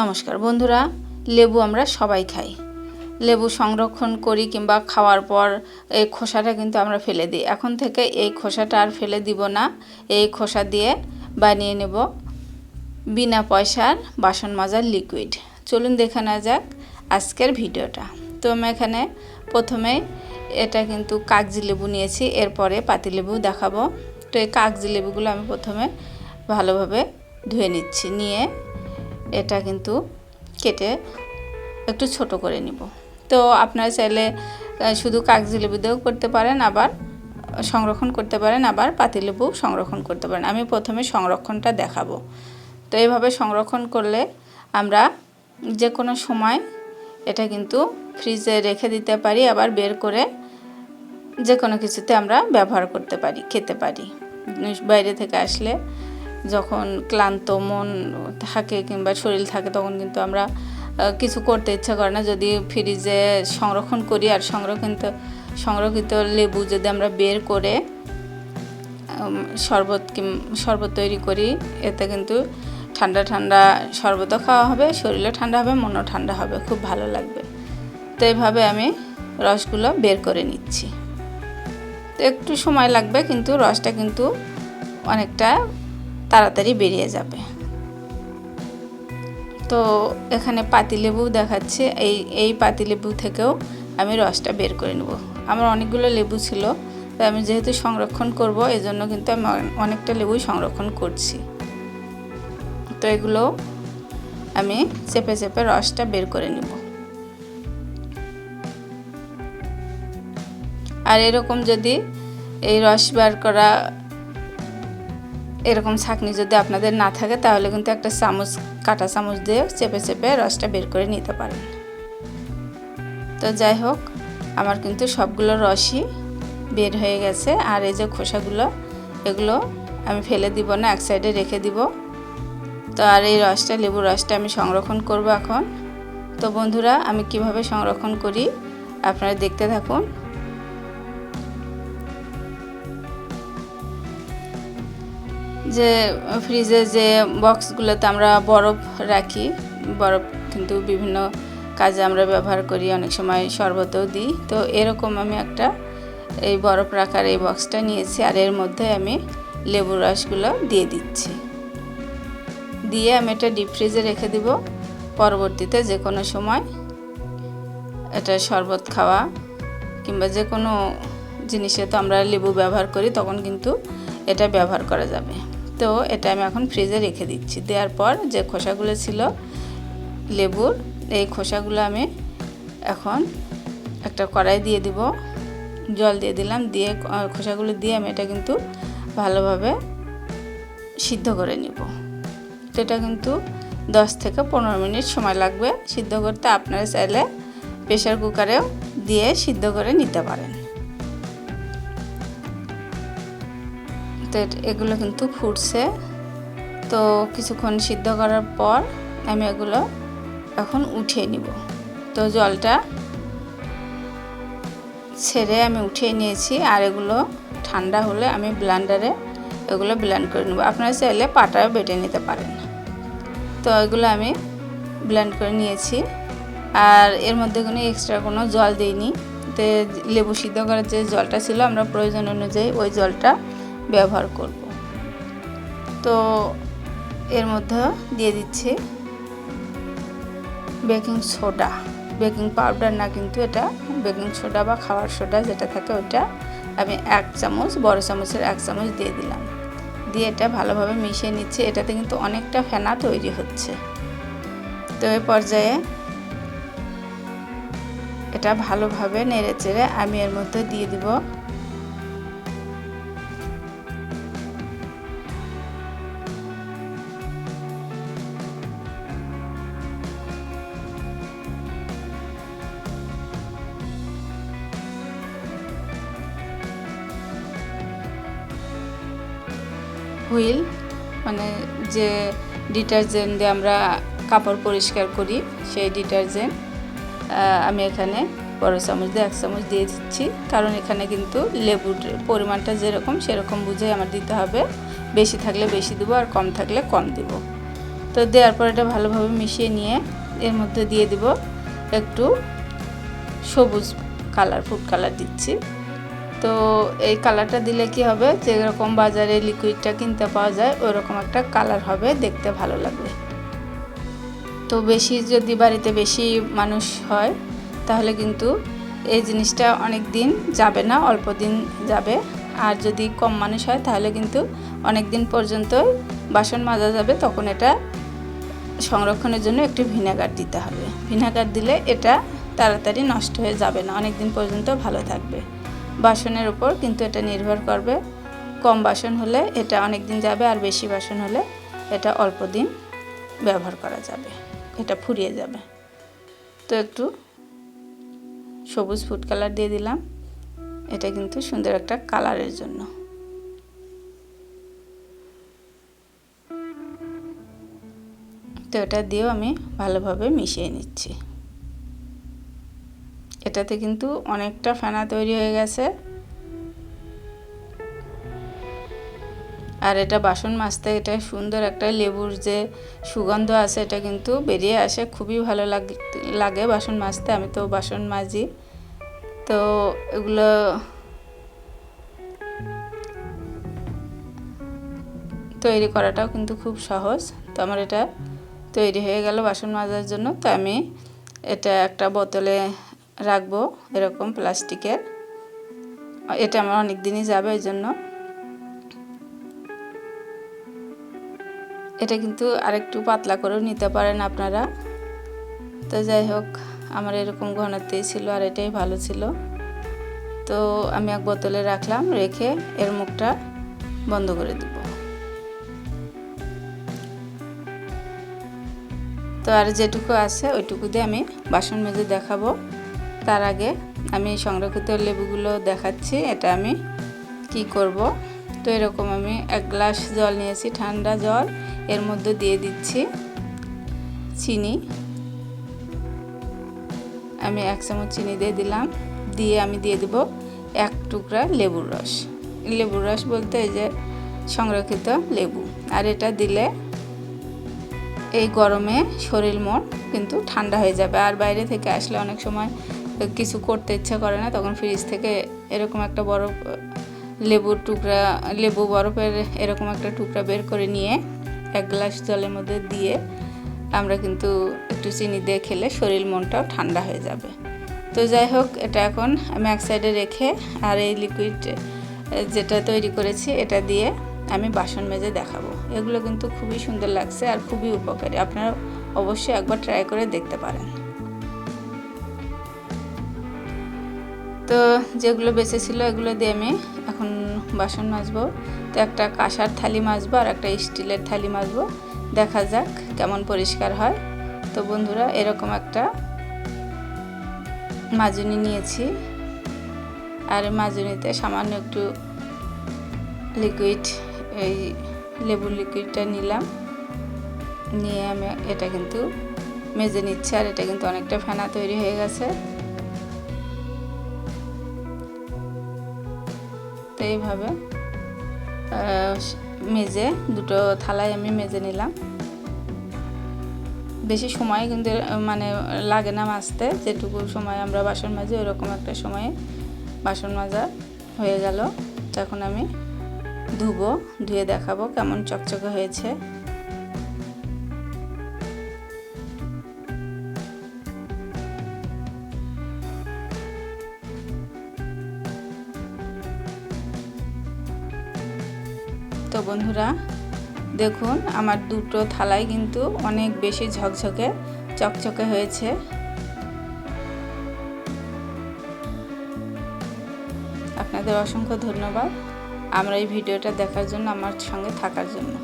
নমস্কার বন্ধুরা, লেবু আমরা সবাই খাই। লেবু সংরক্ষণ করি কিংবা খাওয়ার পর এই খোসাটা কিন্তু আমরা ফেলে দিই। এখন থেকে এই খোসাটা আর ফেলে দিব না। এই খোসা দিয়ে বানিয়ে নেব বিনা পয়সার বাসন মাজার লিকুইড চলুন দেখে নেওয়া যাক আজকের ভিডিওটা। তো আমি এখানে প্রথমে এটা কিন্তু কাগজি লেবু নিয়েছি, এরপরে পাতিলেবু দেখাবো। তো এই কাগজি লেবুগুলো আমি প্রথমে ভালোভাবে ধুয়ে নিচ্ছি, নিয়ে এটা কিন্তু কেটে একটু ছোট করে নিব। তো আপনারা চাইলে শুধু কাগজি লেবু দিয়েও করতে পারেন, আবার সংরক্ষণ করতে পারেন, আবার পাতিলেবু সংরক্ষণ করতে পারেন। আমি প্রথমে সংরক্ষণটা দেখাবো। তো এইভাবে সংরক্ষণ করলে আমরা যে কোনো সময় এটা কিন্তু ফ্রিজে রেখে দিতে পারি, আবার বের করে যে কোনো কিছুতে আমরা ব্যবহার করতে পারি, খেতে পারি। বাইরে থেকে আসলে যখন ক্লান্ত মন থাকে কিংবা শরীর থাকে, তখন কিন্তু আমরা কিছু করতে ইচ্ছা করে না। যদি ফ্রিজে সংরক্ষণ করি আর সংরক্ষিত সংরক্ষিত লেবু যদি আমরা বের করে শরবত কিম, শরবত তৈরি করি, এতে কিন্তু ঠান্ডা ঠান্ডা শরবতও খাওয়া হবে, শরীরও ঠান্ডা হবে, মনও ঠান্ডা হবে। খুব ভালো লাগবে। তো এইভাবে আমি রসগুলো বের করে নিচ্ছি। তো একটু সময় লাগবে, কিন্তু রসটা কিন্তু অনেকটা তাড়াতাড়ি বেরিয়ে যাবে। তো এখানে পাতিলেবু দেখাচ্ছে। এই এই পাতিলেবু থেকেও আমি রসটা বের করে নেব। আমার অনেকগুলো লেবু ছিল, তাই আমি যেহেতু সংরক্ষণ করব, এজন্য কিন্তু আমি অনেকটা লেবুই সংরক্ষণ করছি। তো এগুলো আমি চেপে চেপে রসটা বের করে নেব। আর এরকম যদি এই রস বার করা এরকম ছাঁকনি যদি আপনাদের না থাকে, তাহলে কিন্তু একটা চামচ, কাটা চামচ দিয়ে চেপে চেপে রসটা বের করে নিতে পারেন। তো যাই হোক, আমার কিন্তু সবগুলো রসই বের হয়ে গেছে। আর এই যে খোসাগুলো, এগুলো আমি ফেলে দিব না, এক সাইডে রেখে দিব। তো আর এই রসটা, লেবুর রসটা আমি সংরক্ষণ করব এখন। তো বন্ধুরা, আমি কীভাবে সংরক্ষণ করি, আপনারা দেখতে থাকুন। যে ফ্রিজে যে বক্সগুলোতে আমরা বরফ রাখি, বরফ কিন্তু বিভিন্ন কাজে আমরা ব্যবহার করি, অনেক সময় শরবতও দিই। তো এরকম আমি একটা এই বরফ রাখার এই বক্সটা নিয়েছি আর এর মধ্যে আমি লেবুর রসগুলো দিয়ে দিচ্ছি। দিয়ে আমি এটা ডিপ ফ্রিজে রেখে দিব। পরবর্তীতে যে কোনো সময় এটা শরবত খাওয়া কিংবা যে কোনো জিনিসে তো আমরা লেবু ব্যবহার করি, তখন কিন্তু এটা ব্যবহার করা যাবে। তো এটা আমি এখন ফ্রিজে রেখে দিচ্ছি। দেওয়ার পর যে খোসাগুলো ছিল, লেবুর, এই খোসাগুলো আমি এখন একটা কড়াই দিয়ে দিব। জল দিয়ে দিলাম, দিয়ে খোসাগুলো দিয়ে আমি এটা কিন্তু ভালোভাবে সিদ্ধ করে নিব। তো এটা কিন্তু দশ থেকে পনেরো মিনিট সময় লাগবে সিদ্ধ করতে। আপনারা চাইলে প্রেশার কুকারেও দিয়ে সিদ্ধ করে নিতে পারেন। তো এগুলো কিন্তু ফুটছে। তো কিছুক্ষণ সিদ্ধ করার পর আমি এগুলো এখন উঠিয়ে নিব। তো জলটা ছেড়ে আমি উঠিয়ে নিয়েছি আর এগুলো ঠান্ডা হলে আমি ব্লেন্ডারে এগুলো ব্লেন্ড করে নেব। আপনারা চাইলে পাটায় বেটে নিতে পারেন। তো এগুলো আমি ব্লেন্ড করে নিয়েছি। আর এর মধ্যে কোনো এক্সট্রা কোনো জল দিইনি। তো লেবু সিদ্ধ করার যে জলটা ছিল, আমরা প্রয়োজন অনুযায়ী ওই জলটা ব্যবহার করব। তো এর মধ্যে দিয়ে দিচ্ছি বেকিং সোডা। বেকিং পাউডার না কিন্তু এটা বেকিং সোডা বা খাওয়ার সোডা যেটা থাকে ওটা আমি এক চামচ, বড় চামচের এক চামচ দিয়ে দিলাম। দিয়ে এটা ভালোভাবে মিশিয়ে নিচ্ছি। এটাতে কিন্তু অনেকটা ফেনা তৈরি হচ্ছে। তো এই পর্যায়ে এটা ভালোভাবে নেড়ে চেড়ে আমি এর মধ্যে দিয়ে দিব হুইল মানে যে ডিটারজেন্ট দিয়ে আমরা কাপড় পরিষ্কার করি, সেই ডিটারজেন্ট আমি এখানে বড় চামচ দিয়ে এক চামচ দিয়ে দিচ্ছি। কারণ এখানে কিন্তু লেবুর পরিমাণটা যেরকম, সেরকম বুঝে আমার দিতে হবে। বেশি থাকলে বেশি দেবো আর কম থাকলে কম দেব। তো দেওয়ার পর এটা ভালোভাবে মিশিয়ে নিয়ে এর মধ্যে দিয়ে দিব একটু সবুজ কালার, ফুড কালার দিচ্ছি। তো এই কালারটা দিলে কি হবে? যেরকম বাজারে লিকুইডটা কিনতে পাওয়া যায় ওই রকম একটা কালার হবে, দেখতে ভালো লাগবে। তো বেশি যদি বাড়িতে বেশি মানুষ হয়, তাহলে কিন্তু এই জিনিসটা অনেক দিন যাবে না, অল্প দিন যাবে। আর যদি কম মানুষ হয়, তাহলে কিন্তু অনেক দিন পর্যন্ত বাসন মাজা যাবে, তখন এটা সংরক্ষণের জন্য একটু ভিনেগার দিতে হবে। ভিনেগার দিলে এটা তাড়াতাড়ি নষ্ট হয়ে যাবে না, অনেক দিন পর্যন্ত ভালো থাকবে। বাসনের উপর, কিন্তু এটা নির্ভর করবে কম বাসন হলে এটা অনেক দিন যাবে আর বেশি বাসন হলে এটা অল্প দিন ব্যবহার করা যাবে, এটা ফুরিয়ে যাবে। তো একটু সবুজ ফুড কালার দিয়ে দিলাম, এটা কিন্তু সুন্দর একটা কালারের জন্য। তো এটা দিয়েও আমি ভালোভাবে মিশিয়ে নিচ্ছি। এটাতে কিন্তু অনেকটা ফেনা তৈরি হয়ে গেছে। আর এটা বাসন মাজতে এটা সুন্দর একটা লেবুর যে সুগন্ধ আছে, এটা কিন্তু বেরিয়ে আসে। খুবই ভালো লাগে বাসন মাজতে, আমি তো বাসন মাজি। তো এগুলো তৈরি করাটাও কিন্তু খুব সহজ। তো আমার এটা তৈরি হয়ে গেল বাসন মাজার জন্য। তো আমি এটা একটা বোতলে রাখব এরকম প্লাস্টিকের। এটা আমার অনেক দিনই যাবে ওই জন্য এটা কিন্তু আরেকটু পাতলা করেও নিতে পারেন আপনারা। তো যাই হোক, আমার এরকম ঘনত্বেই ছিল আর এটাই ভালো ছিল। তো আমি এক বোতলে রাখলাম, রেখে এর মুখটা বন্ধ করে দেব। তো আর যেটুকু আছে ওইটুকু দিয়ে আমি বাসন মেজে দেখাবো। তার আগে আমি সংরক্ষিত লেবুগুলো দেখাচ্ছি, এটা আমি কি করব? তো এরকম আমি এক গ্লাস জল নিয়েছি, ঠান্ডা জল, এর মধ্যে দিয়ে দিচ্ছি চিনি। আমি এক চামচ চিনি দিয়ে দিলাম, দিয়ে আমি দিয়ে দেব এক টুকরা লেবুর রস। লেবুর রস বলতে এই যে সংরক্ষিত লেবু, আর এটা দিলে এই গরমে শরীর মন কিন্তু ঠান্ডা হয়ে যাবে। আর বাইরে থেকে আসলে অনেক সময় কিছু করতে ইচ্ছা করে না, তখন ফ্রিজ থেকে এরকম একটা বরফ লেবুর টুকরা, লেবু বরফের এরকম একটা টুকরা বের করে নিয়ে এক গ্লাস জলের মধ্যে দিয়ে আমরা কিন্তু একটু চিনি দিয়ে খেলে শরীর মনটাও ঠান্ডা হয়ে যাবে। তো যাই হোক, এটা এখন আমি এক সাইডে রেখে আর এই লিকুইড যেটা তৈরি করেছি, এটা দিয়ে আমি বাসন মেজে দেখাবো। এগুলো কিন্তু খুবই সুন্দর লাগছে আর খুবই উপকারী। আপনারা অবশ্যই একবার ট্রাই করে দেখতে পারেন। তো যেগুলো বেঁচে ছিল এগুলো দিয়ে আমি এখন বাসন মাজবো। তো একটা কাঁসার থালি মাজবো আর একটা স্টিলের থালি মাজবো। দেখা যাক কেমন পরিষ্কার হয়। তো বন্ধুরা, এরকম একটা মাজুনি নিয়েছি। আর মাজুনিতে সামান্য একটু লিকুইড এই লেবুর লিকুইডটা নিলাম। নিয়ে আমি এটা কিন্তু মেজে নিচ্ছে আর এটা কিন্তু অনেকটা ফেনা তৈরি হয়ে গেছে। তো এইভাবে। মেজে দুটো থালায় আমি মেজে নিলাম। বেশি সময় কিন্তু মানে লাগে না মাজতে। যেটুকু সময় আমরা বাসন মাজি, ওইরকম একটা সময়ে বাসন মাজা হয়ে গেল। তখন আমি ধুবো, ধুয়ে দেখাবো কেমন চকচকে হয়েছে। বন্ধুরা। দেখুন, আমার দুটো থালাই কিন্তু অনেক বেশি ঝকঝকে, চকচকে হয়েছে। আপনাদের অসংখ্য ধন্যবাদ। আমরা এই ভিডিওটা দেখার জন্য, আমার সঙ্গে থাকার জন্য।